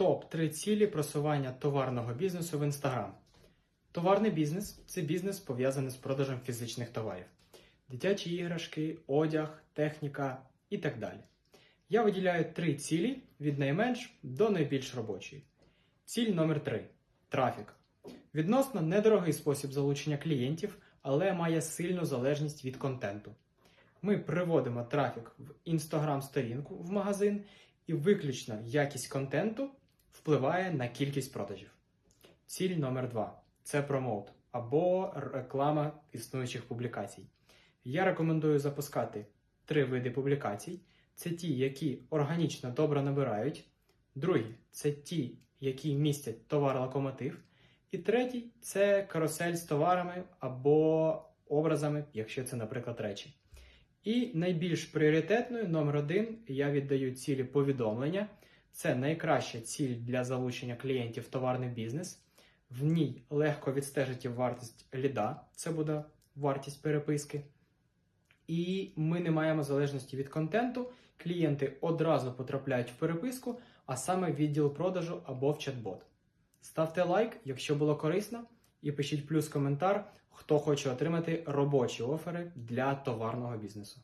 Топ-3 цілі просування товарного бізнесу в Instagram. Товарний бізнес це бізнес пов'язаний з продажем фізичних товарів: дитячі іграшки, одяг, техніка і так далі. Я виділяю три цілі від найменш до найбільш робочої. Ціль номер 3 трафік. Відносно недорогий спосіб залучення клієнтів, але має сильну залежність від контенту. Ми приводимо трафік в Instagram сторінку в магазин, і виключно якість контенту впливає на кількість продажів. Ціль номер 2 це промоут або реклама існуючих публікацій. Я рекомендую запускати три види публікацій: це ті, які органічно добре набирають, другі це ті, які містять товар-локомотив, і третій це карусель з товарами або образами, якщо це, наприклад, речі. І найбільш пріоритетною номер один я віддаю цілі повідомлення. Це найкраща ціль для залучення клієнтів в товарний бізнес. В ній легко відстежити вартість ліда, це буде вартість переписки. І ми не маємо залежності від контенту. Клієнти одразу потрапляють в переписку, а саме в відділ продажу або в чат-бот. Ставте лайк, якщо було корисно, і пишіть плюс коментар, хто хоче отримати робочі офери для товарного бізнесу.